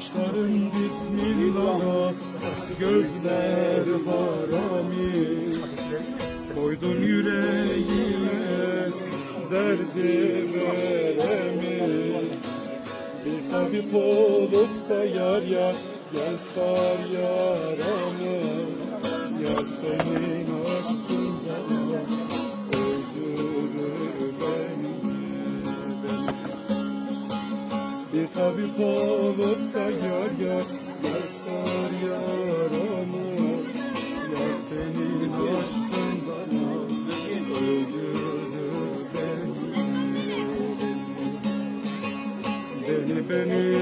Kaşların bismillah Gözler harami Koydun yüreğime Derdi veremi Bir tabip olup da yar yar Gel sar yaramı. Yar senin aşkından bir tabip olup da yar yar Yar sar yaramı. Yar senin aşkın bana Öldürür beni. Beni beni